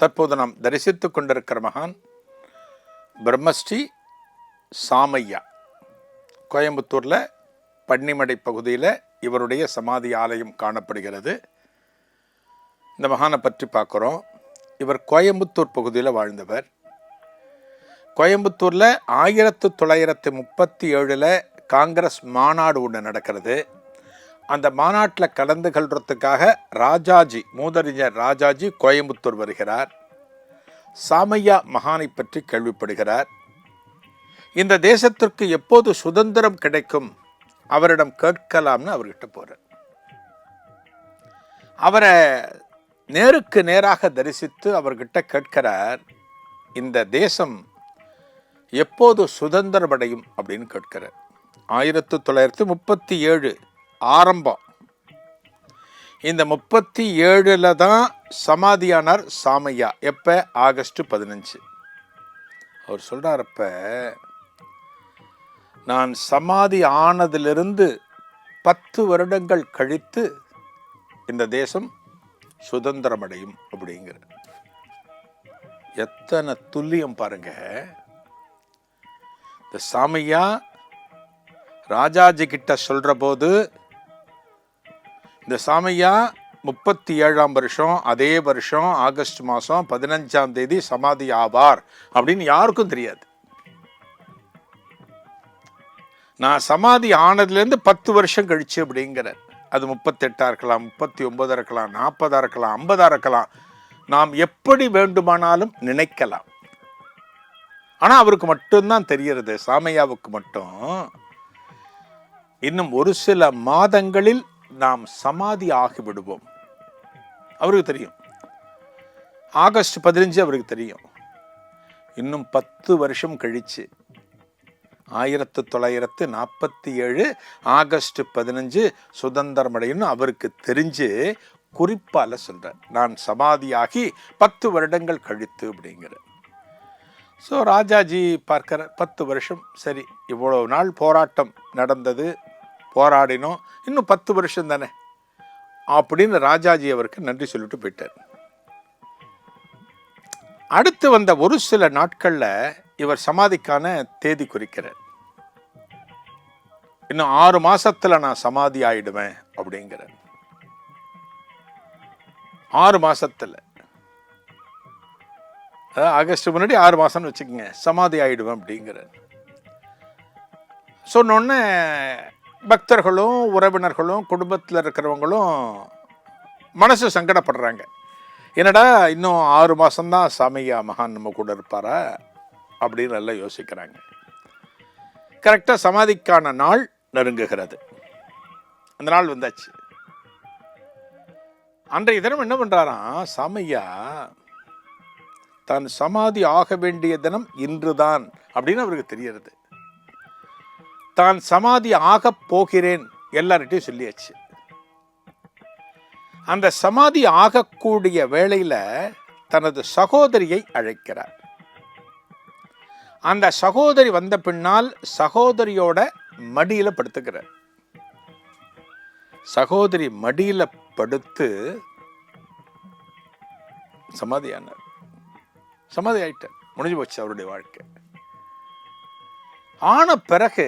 தற்போது நாம் தரிசித்து கொண்டிருக்கிற மகான் பிரம்மஸ்ரீ சாமையா. கோயம்புத்தூரில் பன்னிமடை பகுதியில் இவருடைய சமாதி ஆலயம் காணப்படுகிறது. இந்த மகானை பற்றி பார்க்குறோம். இவர் கோயம்புத்தூர் பகுதியில் வாழ்ந்தவர். கோயம்புத்தூரில் ஆயிரத்து தொள்ளாயிரத்து முப்பத்தி ஏழில் காங்கிரஸ் மாநாடு ஒன்று நடக்கிறது. அந்த மாநாட்டில் கலந்து கொள்றதுக்காக ராஜாஜி மூதறிஞர் ராஜாஜி கோயம்புத்தூர் வருகிறார். சாமையா மகானை பற்றி கேள்விப்படுகிறார். இந்த தேசத்திற்கு எப்போது சுதந்திரம் கிடைக்கும்? அவரிடம் கேட்கலாம்னு அவர்கிட்ட போகிறார் அவரை நேருக்கு நேராக தரிசித்து அவர்கிட்ட கேட்கிறார் இந்த தேசம் எப்போது சுதந்திரமடையும் அப்படின்னு கேட்கிறார். ஆயிரத்து தொள்ளாயிரத்து முப்பத்தி ஏழு ஆரம்பம். இந்த முப்பத்தி ஏழில் தான் சமாதியானார் சாமையா. எப்போ? ஆகஸ்ட் பதினஞ்சு. அவர் சொல்கிறாரப்ப நான் சமாதி ஆனதிலிருந்து பத்து வருடங்கள் கழித்து இந்த தேசம் சுதந்திரமடையும் அப்படிங்கிற எத்தனை துல்லியம் பாருங்க. இந்த சாமையா ராஜாஜி கிட்ட சொல்கிற போது இந்த சாமையா முப்பத்தி ஏழாம் வருஷம் அதே வருஷம் ஆகஸ்ட் மாதம் பதினஞ்சாம் தேதி சமாதி ஆவார் அப்படின்னு யாருக்கும் தெரியாது. நான் சமாதி ஆனதுலேருந்து பத்து வருஷம் கழிச்சு அப்படிங்கிற அது முப்பத்தெட்டாக இருக்கலாம் முப்பத்தி ஒன்பதாக இருக்கலாம் நாற்பதாக இருக்கலாம் ஐம்பதாக இருக்கலாம். நாம் எப்படி வேண்டுமானாலும் நினைக்கலாம். ஆனால் அவருக்கு மட்டும்தான் தெரியறது சாமையாவுக்கு மட்டும். இன்னும் ஒரு சில மாதங்களில் நாம் சமாதி ஆகிவிடுவோம் அவருக்கு தெரியும். ஆகஸ்ட் பதினஞ்சு அவருக்கு தெரியும். இன்னும் பத்து வருஷம் கழித்து ஆயிரத்து தொள்ளாயிரத்து நாற்பத்தி ஏழு ஆகஸ்ட் பதினஞ்சு சுதந்திரம் அடையும்னு அவருக்கு தெரிஞ்சு குறிப்பால் சொல்கிறேன் நான் சமாதியாகி பத்து வருடங்கள் கழித்து அப்படிங்கிற. ஸோ ராஜாஜி பார்க்குற பத்து வருஷம் சரி இவ்வளோ நாள் போராட்டம் நடந்தது போராடினோம். இன்னும் பத்து வருஷம் தானே அப்படின்னு ராஜாஜி அவருக்கு நன்றி சொல்லிட்டு போயிட்டார். அடுத்து வந்த ஒரு சில நாட்கள்ல இவர் சமாதிக்கான தேதி குறிக்கிறார். இன்னும் ஆறு மாசத்துல நான் சமாதி ஆயிடுவேன் அப்படிங்கிற ஆறு மாசத்துல. ஆகஸ்ட் முன்னாடி ஆறு மாசம்னு வச்சுக்கோங்க சமாதி ஆயிடுவேன் அப்படிங்கிற சொன்னோடனே பக்தர்களும் உறவினர்களும் குடும்பத்தில் இருக்கிறவங்களும் மனசு சங்கடப்படுறாங்க. என்னடா இன்னும் ஆறு மாதம்தான் சாமியா மகான் நம்ம கூட இருப்பாரா? அப்படின்னு நல்லா யோசிக்கிறாங்க. கரெக்டாக சமாதிக்கான நாள் நெருங்குகிறது. அந்த நாள் வந்தாச்சு. அன்றைய தினம் என்ன பண்ணுறாராம் சாமையா தான் சமாதி ஆக வேண்டிய தினம் இன்றுதான் அப்படின்னு அவருக்கு தெரியறது. தான் சமாதி ஆகப் போகிறேன் எல்லார்கிட்டையும் சொல்லியாச்சு. அந்த சமாதி ஆகக்கூடிய வேளையில் தனது சகோதரியை அழைக்கிறார். அந்த சகோதரி வந்த பின்னால் சகோதரியோட மடியில படுத்துக்கிறார். சகோதரி மடியில படுத்து சமாதியானார். சமாதி ஆயிட்டார். முடிஞ்சு போச்சு அவருடைய வாழ்க்கை. ஆன பிறகு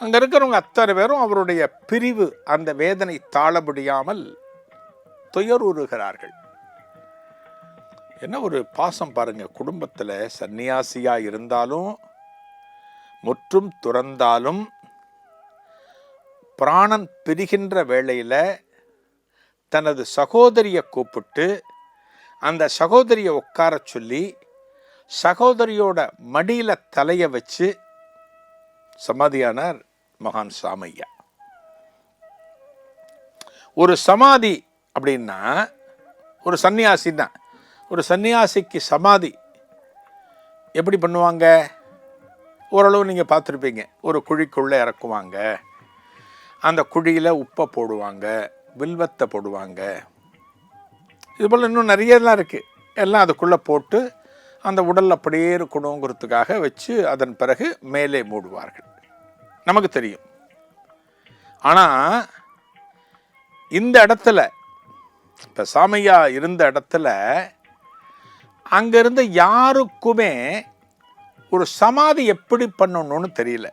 அங்கே இருக்கிறவங்க அத்தனை பேரும் அவருடைய பிரிவு அந்த வேதனை தாழ முடியாமல் துயருறுகிறார்கள். என்ன ஒரு பாசம் பாருங்க குடும்பத்தில் சன்னியாசியாக இருந்தாலும் முற்றும் துறந்தாலும் பிராணன் பிரிகின்ற வேளையில் தனது சகோதரியை கூப்பிட்டு அந்த சகோதரியை உட்கார சொல்லி சகோதரியோட மடியில் தலைய வச்சு சமாதியானார் மகான் சாமையா. ஒரு சமாதி அப்படின்னா ஒரு சன்னியாசி தான். ஒரு சன்னியாசிக்கு சமாதி எப்படி பண்ணுவாங்க? ஓரளவு நீங்கள் பார்த்துருப்பீங்க. ஒரு குழிக்குள்ளே இறக்குவாங்க. அந்த குழியில் உப்பை போடுவாங்க வில்வத்தை போடுவாங்க. இது போல் இன்னும் நிறையலாம் இருக்குது எல்லாம் அதுக்குள்ளே போட்டு அந்த உடல் அப்படியே இருக்கணுங்கிறதுக்காக வச்சு அதன் பிறகு மேலே மூடுவார்கள். நமக்கு தெரியும். ஆனால் இந்த இடத்துல இப்போ சாமையா இருந்த இடத்துல அங்கேருந்து யாருக்குமே ஒரு சமாதி எப்படி பண்ணணும்னு தெரியல.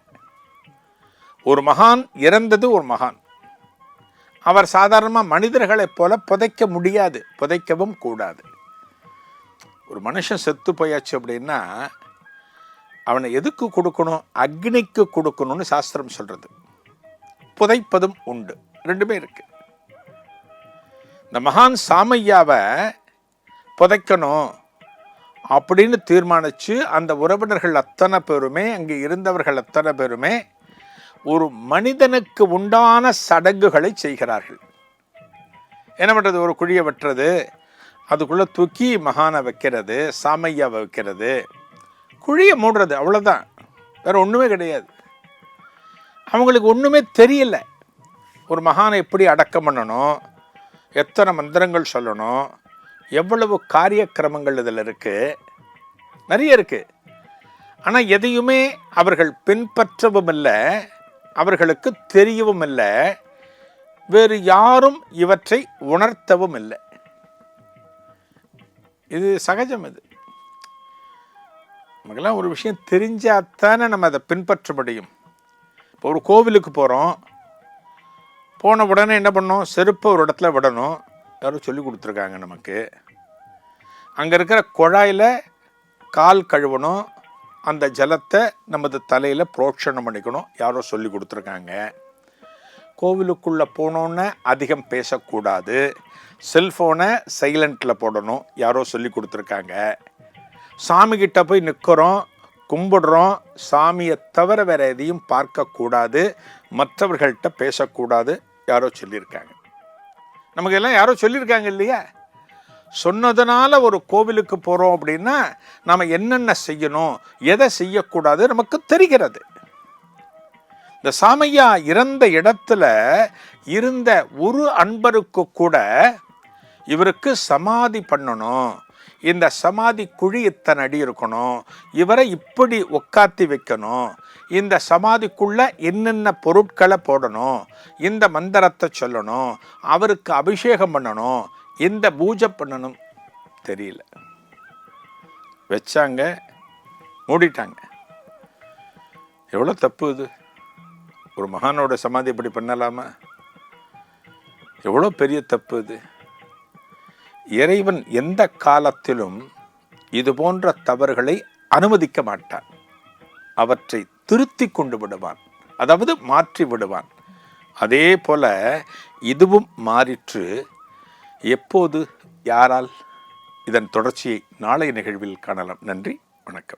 ஒரு மகான் இறந்தது ஒரு மகான். அவர் சாதாரணமாக மனிதர்களைப் போல புதைக்க முடியாது புதைக்கவும் கூடாது. ஒரு மனுஷன் செத்து போயாச்சு அப்படின்னா அவனை எதுக்கு கொடுக்கணும்? அக்னிக்கு கொடுக்கணும்னு சாஸ்திரம் சொல்கிறது புதைப்பதும் உண்டு. ரெண்டுமே இருக்கு. இந்த மகான் சாமையாவை புதைக்கணும் அப்படின்னு தீர்மானித்து அந்த உறவினர்கள் அத்தனை பேருமே அங்கே இருந்தவர்கள் அத்தனை பேருமே ஒரு மனிதனுக்கு உண்டான சடங்குகளை செய்கிறார்கள். என்ன பண்ணுறது ஒரு குழியை வெட்டுறது அதுக்குள்ளே தூக்கி மகானை வைக்கிறது சாமையாவை வைக்கிறது. குழியை மூடுறது அவ்வளோதான் வேறு ஒன்றுமே கிடையாது. அவங்களுக்கு ஒன்றுமே தெரியல. ஒரு மகானை எப்படி அடக்கம் பண்ணணும்? எத்தனை மந்திரங்கள் சொல்லணும்? எவ்வளவு காரியக்கிரமங்கள் இதில் இருக்குது நிறைய இருக்குது ஆனால் எதையுமே அவர்கள் பின்பற்றவும் இல்லை. அவர்களுக்கு தெரியவும் இல்லை. வேறு யாரும் இவற்றை உணர்த்தவும் இல்லை. இது சகஜம் இது. நமக்கெல்லாம் ஒரு விஷயம் தெரிஞ்சாத்தானே நம்ம அதை பின்பற்ற முடியும். இப்போ ஒரு கோவிலுக்கு போகிறோம் போன உடனே என்ன பண்ணோம்? செருப்பை ஒரு இடத்துல விடணும். யாரோ சொல்லி கொடுத்துருக்காங்க நமக்கு. அங்கே இருக்கிற குழாயில் கால் கழுவணும். அந்த ஜலத்தை நமது தலையில் புரோட்சணம் பண்ணிக்கணும். யாரோ சொல்லி கொடுத்துருக்காங்க. கோவிலுக்குள்ளே போனோன்னே அதிகம் பேசக்கூடாது. செல்ஃபோனை சைலண்ட்டில் போடணும். யாரோ சொல்லி கொடுத்துருக்காங்க. சாமிக்கிட்ட போய் நிற்கிறோம் கும்பிடுறோம். சாமியை தவிர வேறு எதையும் பார்க்கக்கூடாது. மற்றவர்கள்ட்ட பேசக்கூடாது. யாரோ சொல்லியிருக்காங்க. நமக்கு எல்லாம் யாரோ சொல்லியிருக்காங்க இல்லையா? சொன்னதுனால ஒரு கோவிலுக்கு போகிறோம் அப்படின்னா நாம் என்னென்ன செய்யணும் எதை செய்யக்கூடாது நமக்கு தெரிகிறது. இந்த சாமையா இறந்த இடத்துல இருந்த ஒரு அன்பருக்கு கூட இவருக்கு சமாதி பண்ணணும். இந்த சமாதி குழி இத்தனை அடி இருக்கணும். இவரை இப்படி உக்காத்தி வைக்கணும். இந்த சமாதிக்குள்ள என்னென்ன பொருட்களை போடணும். இந்த மந்திரத்தை சொல்லணும். அவருக்கு அபிஷேகம் பண்ணணும். இந்த பூஜை பண்ணணும் தெரியல. வச்சாங்க மூடிட்டாங்க. எவ்வளோ தப்பு இது? ஒரு மகானோட சமாதி இப்படி பண்ணலாமா? எவ்வளோ பெரிய தப்பு இது. இறைவன் எந்த காலத்திலும் இது போன்ற தவறுகளை அனுமதிக்க மாட்டான். அவற்றை திருத்தி கொண்டு விடுவான். அதாவது மாற்றி விடுவான். அதே போல இதுவும் மாறிற்று. எப்போது? யாரால்? இதன் தொடர்ச்சியை நாளைய நிகழ்வில் காணலாம். நன்றி. வணக்கம்.